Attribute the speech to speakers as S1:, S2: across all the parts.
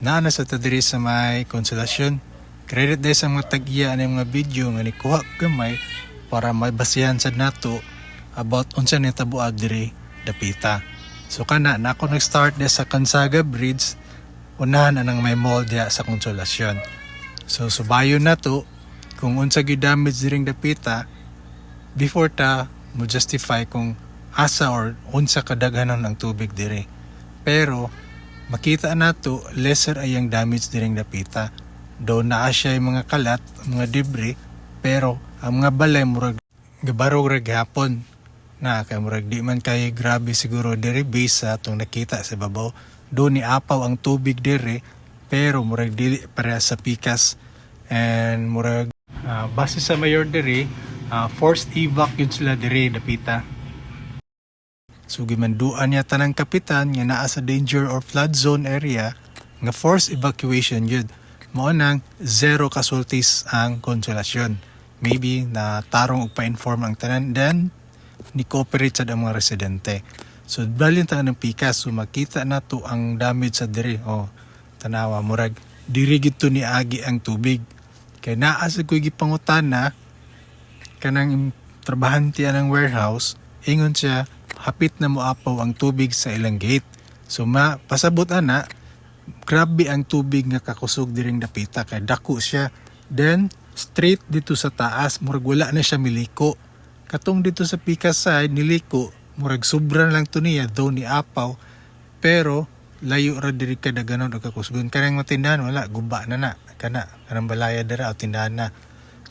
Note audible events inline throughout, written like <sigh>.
S1: Naana sa tadiri sa may konsolasyon. Credit dahil sa mga tag-iya ng mga video nga ni kuha gamay para may basihan sa nato about unsa ni tabuag diri dapita. So kana na ako nag-start de sa Kansaga Bridge unahan anang may mall diha sa konsolasyon. So subayon na to kung unsa gyud damage diring dapita before ta mo justify kung asa or unsa kadaghanon ang tubig dire. Pero makita nato lesser ay ang damage diring dapita. Do naa siya yung mga kalat, mga debris, pero ang mga balay murag gabarog ra gihapon na kay murag di man kay grabe siguro dire base sa atong nakita sa babaw. Do ni apaw ang tubig dire pero murag dili para sa pikas and murag ah, base sa mayor dire ah, forced evac yun sila dire dapita. So gimanduan niya tanang kapitan nga naa sa danger or flood zone area nga forced evacuation yun. Mao nang zero casualties ang konsolasyon. Maybe na tarong og pa-inform ang tanan then ni cooperate sa ang mga residente. So balin ta ng pikas so makita na to ang damage sa diri. Oh, tanawa murag diri gid to ni agi ang tubig. Kay naa sa kuy gipangutana kanang trabahante ng warehouse ingon siya hapit na moapaw ang tubig sa ilang gate. So ma pasabot ana grabe ang tubig nga kakusog diring dapita kay dako siya. Then straight dito sa taas murag wala na siya miliko. Katong dito sa Pika side niliko murag sobra lang to niya though ni apaw pero layo ra diri ka daganon og kakusgon kanang mga tindahan wala guba na na kana kanang balaya dira o tindahan na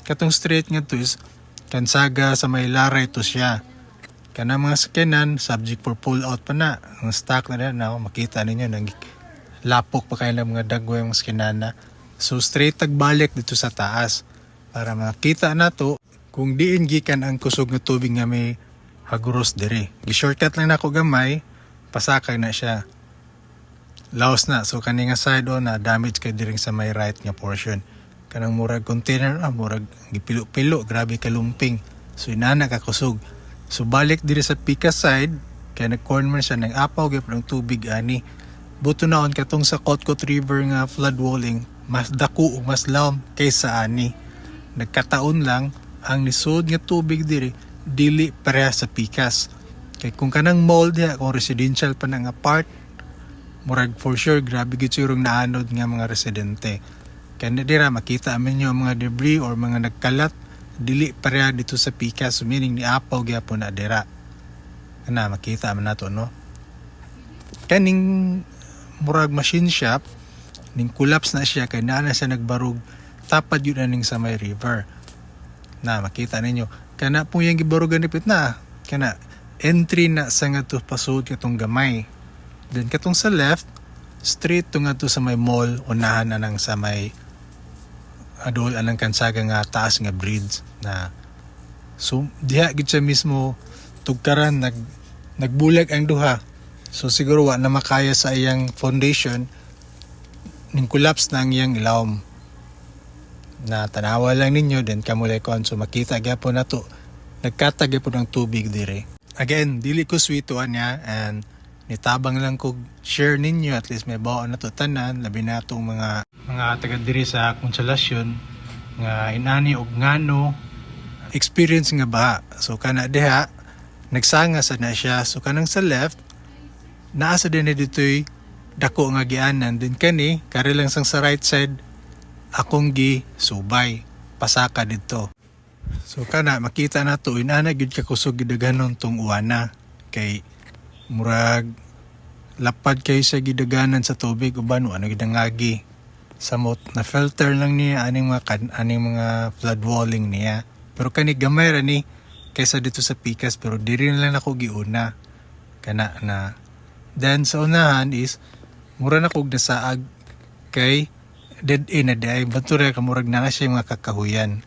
S1: katong straight nga to is kansaga sa may laray to siya kana mga sakyanan. Subject for pull out pa na. Ang stock na na na makita ninyo nang lapok pa kayo ng mga dagway mga sakyanan na. So straight tagbalik dito sa taas. Para makita na to kung diin gikan ang kusog nga tubig nga may haguros diri. Gi-shortcut lang nako gamay pasakay na siya. Laos na. So kani nga side o na damage kay diring sa may right nga portion. Kanang murag container ah murag gipilo-pilo. Grabe ka lumping. So inana ka kusog so balik diri sa Pika side kay nag-corner siya ng apaw gyud ng tubig ani. Buto naon katong sa Kotkot River nga flood walling mas dako ug mas lawom kaysa ani. Nagkataon lang ang nisod nga tubig diri dili pareha sa Pikas. Kay kung kanang mall diha kung residential pa na nga part murag for sure grabe gid sigurong naanod nga mga residente. Kaya na dira makita amin nyo ang mga debris or mga nagkalat dili pareha dito sa Pikas so meaning ni apaw gyapon na dira. Ana makita man nato no? Kaning murag machine shop ning collapse na siya kay naa na siya nagbarug tapad yun na ning sa may river. Na makita ninyo. Kana po yung gibarugan nipit na kana entry na sa nga to pasud katong gamay. Then katong sa left straight to nga to sa may mall unahan na nang sa may adol anang kansaga nga taas nga bridge na so diha gid siya mismo tugkaran nag nagbulag ang duha. So siguro wa na makaya sa iyang foundation. Ning collapse na ang iyang ilawom na tanawa lang ninyo then kamulay kon so makita gyapon na to. Nagkatag gyapon ang tubig dire. Again dili ko sweetuan niya and nitabang lang ko share ninyo at least may baon na to tanan labi na tong mga mga taga diri sa konsolasyon nga inani og ngano. Experience nga ba? So kana diha nagsanga sa na siya. So kanang sa left naa sa din na ditoy dako nga gianan. Din kani kare lang sang sa right side akong gi subay pasaka dito. So kana makita na to. Inana gyud ka kusog gidaganon tong uwana. Kay murag lapad kay sa gidaganan sa tubig uban ano gid ang agi samot na filter lang niya aning mga kan, aning mga flood walling niya. Pero kani gamay ra ni kaysa dito sa pikas pero diri na lang ako giuna. Kana na. Then sa unahan is mura na kog nasaag kay dead end na day. Bantura ka murag na siya mga kakahuyan.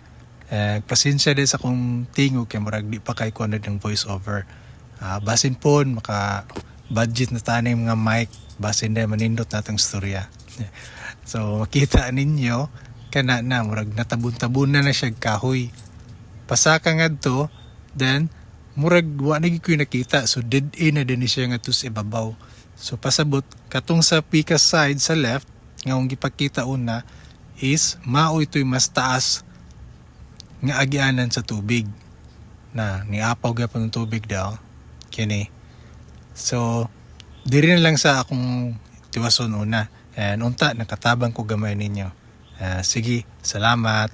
S1: Eh, pasensya din sa kong tingog kay murag di pa kay ng voice over Ah, basin po maka budget na tayo mga mic. Basin din manindot natang storya. <laughs> So makita ninyo kana na murag natabon-tabon na na siya kahoy. Pasaka nga to then murag wa na ko nakita. So dead end na din siya nga to sa ibabaw. So pasabot katong sa pika side sa left nga ang gipakita una is mao ito'y mas taas nga agianan sa tubig. Na niapaw gyapon ng tubig daw kini so diri na lang sa akong tiwason una. And unta nakatabang ko gamay ninyo. Ah, sige salamat